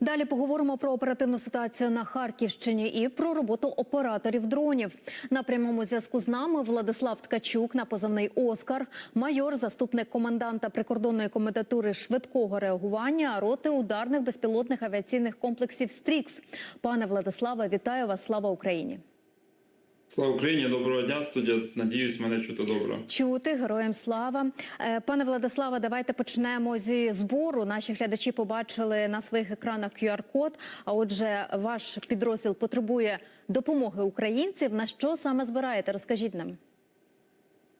Далі поговоримо про оперативну ситуацію на Харківщині і про роботу операторів дронів. На прямому зв'язку з нами Владислав Ткачук на позивний Оскар, майор, заступник коменданта прикордонної комендатури швидкого реагування роти ударних безпілотних авіаційних комплексів Стрікс. Пане Владиславе, вітаю вас! Слава Україні! Слава Україні, доброго дня, студія. Надіюсь, мене чути добре. Чути героям слава, Е, пане Владиславе. Давайте почнемо зі збору. Наші глядачі побачили на своїх екранах QR-код. А отже, ваш підрозділ потребує допомоги українців. На що саме збираєте? Розкажіть нам.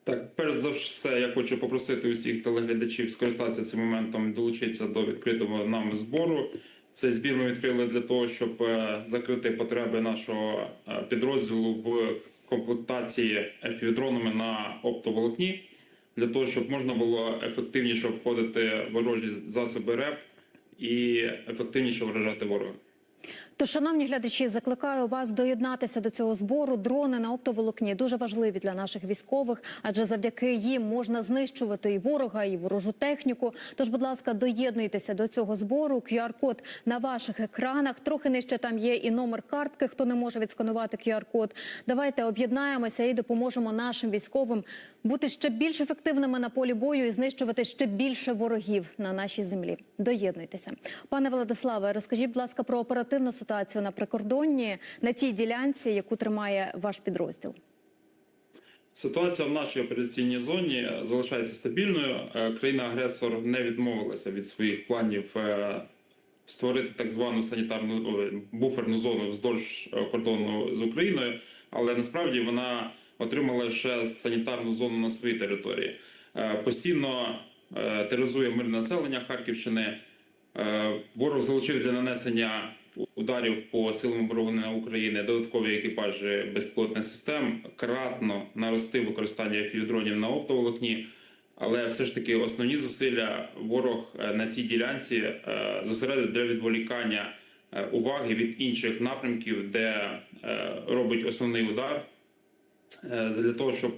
Так, перш за все, я хочу попросити усіх телеглядачів скористатися цим моментом, і долучитися до відкритого нами збору. Цей збір ми відкрили для того, щоб е, закрити потреби нашого е, підрозділу в комплектації півдронами на оптоволокні, для того, щоб можна було ефективніше обходити ворожі засоби РЕП і ефективніше вражати ворога. То, шановні глядачі, закликаю вас доєднатися до цього збору. Дрони на оптоволокні дуже важливі для наших військових, адже завдяки їм можна знищувати і ворога, і ворожу техніку. Тож, будь ласка, доєднуйтеся до цього збору. QR-код на ваших екранах. Трохи нижче там є і номер картки. Хто не може відсканувати QR-код. Давайте об'єднаємося і допоможемо нашим військовим бути ще більш ефективними на полі бою і знищувати ще більше ворогів на нашій землі. Доєднуйтеся, пане Владиславе. Розкажіть, будь ласка, про оперативну ситуацію на прикордонні на тій ділянці, яку тримає ваш підрозділ. Ситуація в нашій операційній зоні залишається стабільною. Е, Країна-агресор не відмовилася від своїх планів е, створити так звану санітарну буферну зону вздовж е, кордону з Україною, але насправді вона отримала лише санітарну зону на своїй території. Постійно тероризує мирне населення Харківщини. Ворог залучив для нанесення ударів по силам оборони України додаткові екіпажі безпілотних систем, кратно наростив використання півдронів на оптоволокні. Але все ж таки основні зусилля ворог е, на цій ділянці е, зосередив для відволікання е, уваги від інших напрямків, де робить основний удар для того, щоб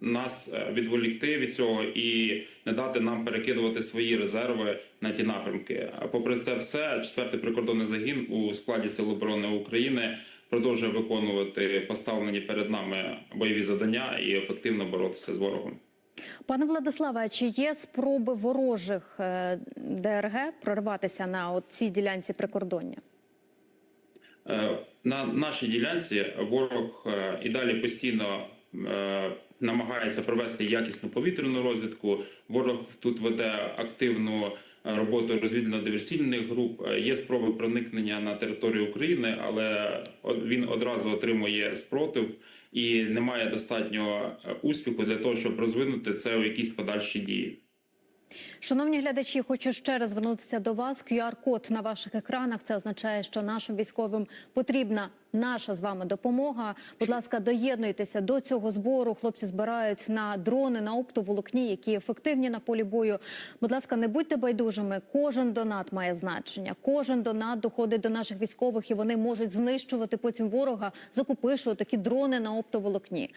нас е, відволікти від цього і не дати нам перекидувати свої резерви на ті напрямки. А попри це, все четвертий прикордонний загін у складі Сил оборони України продовжує виконувати поставлені перед нами бойові завдання і ефективно боротися з ворогом. Пане Владиславе, чи є спроби ворожих е, ДРГ прорватися на цій ділянці прикордоння? Е, На нашій ділянці ворог і далі постійно намагається провести якісну повітряну розвідку. Ворог тут веде активну е, роботу розвідно-диверсійних груп. Е, Є спроби проникнення на територію України, але він одразу отримує спротив і немає достатнього е, успіху для того, щоб розвинути це у якісь подальші дії. Шановні глядачі, хочу ще раз звернутися до вас. QR-код на ваших екранах. Це означає, що нашим військовим потрібна наша з вами допомога. Будь ласка, доєднуйтеся до цього збору. Хлопці збирають на дрони, на оптоволокні, які ефективні на полі бою. Будь ласка, не будьте байдужими. Кожен донат має значення. Кожен донат доходить до наших військових, і вони можуть знищувати потім ворога, закупивши такі дрони на оптоволокні.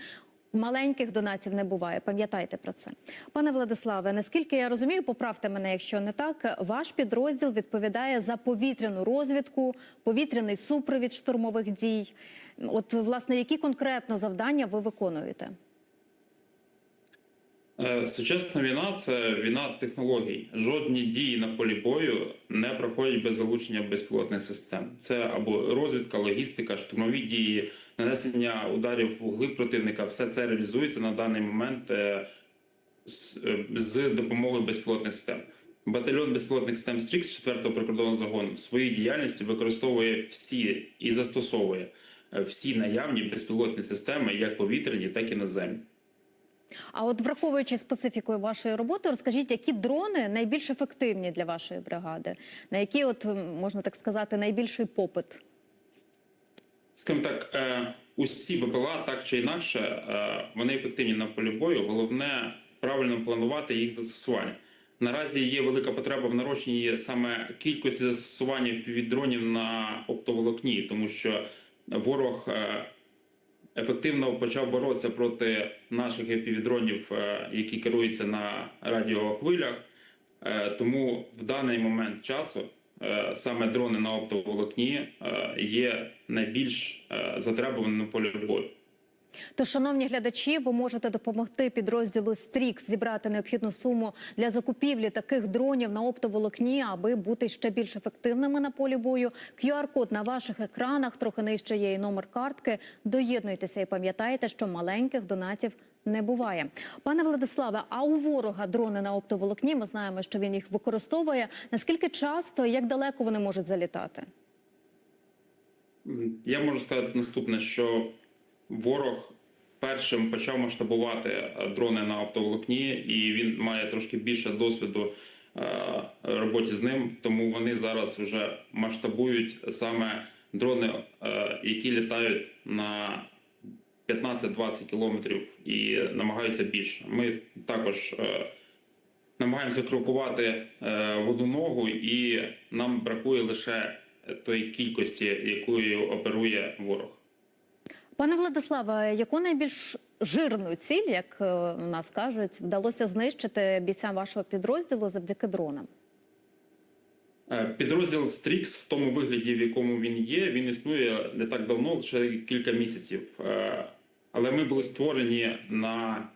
Маленьких донатів не буває. Пам'ятайте про це, пане Владиславе. Наскільки я розумію, поправте мене, якщо не так. Ваш підрозділ відповідає за повітряну розвідку, повітряний супровід штурмових дій. От власне, які конкретно завдання ви виконуєте? Е, Сучасна війна це війна технологій. Жодні дії на полі бою не проходять без залучення безпілотних систем. Це або розвідка, логістика, штурмові дії, нанесення ударів в угли противника. Все це реалізується на даний момент е, з- е, допомогою безпілотних систем. Батальйон безпілотних систем Стрікс 4-го прикордонного загону в своїй діяльності використовує всі і застосовує всі наявні безпілотні системи, як повітряні, так і наземні. А от враховуючи специфіку вашої роботи, розкажіть, які дрони найбільш ефективні для вашої бригади, на які, от можна так сказати, найбільший попит? Скажімо так, е, усі БПЛА так чи інакше, е, вони ефективні на полі бою. Головне правильно планувати їх застосування. Наразі є велика потреба в нарощенні саме кількості застосування від дронів на оптоволокні, тому що ворог е, ефективно почав боротися проти наших FPV-дронів, е, які керуються на радіохвилях. Е, Тому в даний момент часу е, саме дрони на оптоволокні є найбільш затребуваним полі бою. То, шановні глядачі, ви можете допомогти підрозділу Стрікс зібрати необхідну суму для закупівлі таких дронів на оптоволокні, аби бути ще більш ефективними на полі бою. QR-код на ваших екранах трохи нижче є і номер картки. Доєднуйтеся і пам'ятайте, що маленьких донатів. Не буває, пане Владиславе. А у ворога дрони на оптоволокні. Ми знаємо, що він їх використовує. Наскільки часто і як далеко вони можуть залітати? Я можу сказати наступне, що ворог першим почав масштабувати е, дрони на оптоволокні, і він має трошки більше досвіду е, роботі з ним. Тому вони зараз вже масштабують саме дрони, е, які літають на 15-20 кілометрів і намагаються більше. Ми також намагаємося крокувати в одну ногу, і нам бракує лише тої кількості, якою оперує ворог. Пане Владиславе, яку найбільш жирну ціль, як е, у нас кажуть, вдалося знищити бійцям вашого підрозділу завдяки дронам? Е, Підрозділ Стрікс в тому вигляді, в якому він є, він існує не так давно, лише кілька місяців. Е, Але ми були створені на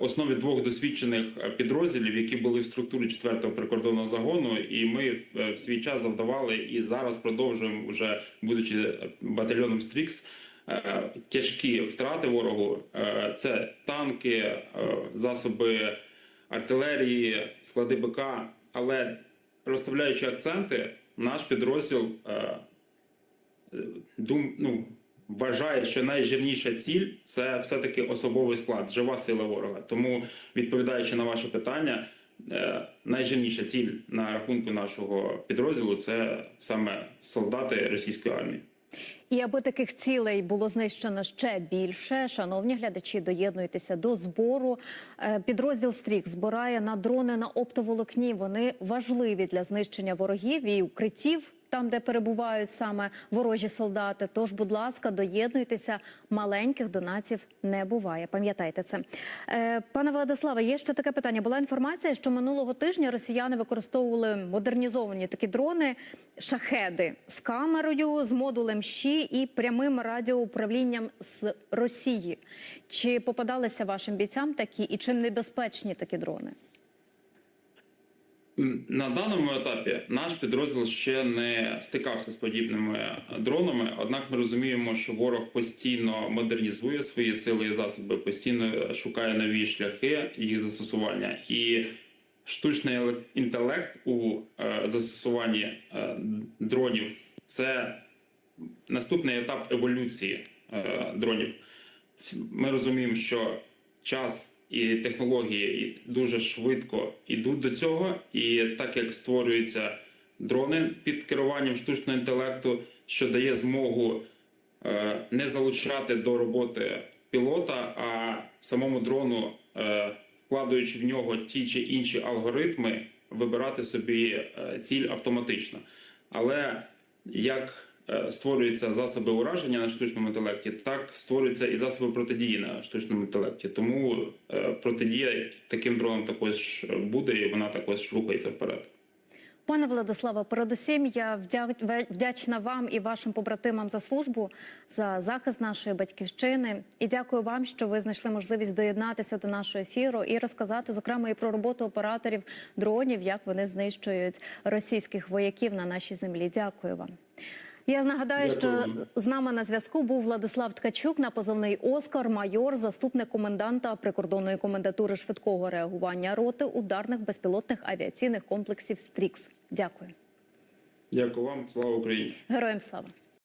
основі двох досвідчених підрозділів, які були в структурі 4-го прикордонного загону, і ми в- свій час завдавали і зараз продовжуємо, вже будучи батальйоном Стрікс, тяжкі втрати ворогу. Е, Це танки, е, засоби артилерії, склади БК. Але розставляючи акценти, наш підрозділ е, е, дум, ну, вважає, що найжирніша ціль це все-таки особовий склад, жива сила ворога. Тому, відповідаючи на ваше питання, е, найжирніша ціль на рахунку нашого підрозділу це саме солдати російської армії. І аби таких цілей було знищено ще більше, шановні глядачі, доєднуйтеся до збору. Е, Підрозділ Стрік збирає на дрони на оптоволокні. Вони важливі для знищення ворогів і укриттів. Там, де перебувають саме ворожі солдати, тож, будь ласка, доєднуйтеся. Маленьких донатів не буває. Пам'ятайте це, е, пане Владиславе. Є ще таке питання. Була інформація, що минулого тижня росіяни використовували модернізовані такі дрони шахеди з камерою, з модулем ЩІ і прямим радіоуправлінням з Росії. Чи попадалися вашим бійцям такі, і чим небезпечні такі дрони? На даному етапі наш підрозділ ще не стикався з подібними дронами. Однак ми розуміємо, що ворог постійно модернізує свої сили і засоби, постійно шукає нові шляхи їх застосування. І штучний інтелект у е, застосуванні е, дронів це наступний етап еволюції е, дронів. Ми розуміємо, що час і технології дуже швидко йдуть до цього, і так як створюються дрони під керуванням штучного інтелекту, що дає змогу е, не залучати до роботи пілота, а самому дрону, е, вкладаючи в нього ті чи інші алгоритми, вибирати собі е, ціль автоматично. Але як створюються засоби ураження на штучному інтелекті, так створюються і засоби протидії на штучному інтелекті. Тому е, протидія таким дронам також буде, і вона також рухається вперед. Пане Владиславе, передусім я вдя- вдячна вам і вашим побратимам за службу, за захист нашої батьківщини. І дякую вам, що ви знайшли можливість доєднатися до нашого ефіру і розказати, зокрема, і про роботу операторів дронів, як вони знищують російських вояків на нашій землі. Дякую вам. Я нагадаю, що з нами на зв'язку був Владислав Ткачук на позовний Оскар, майор, заступник коменданта прикордонної комендатури швидкого реагування роти ударних безпілотних авіаційних комплексів Стрікс. Дякую, Дякую вам, слава Україні. героям слава.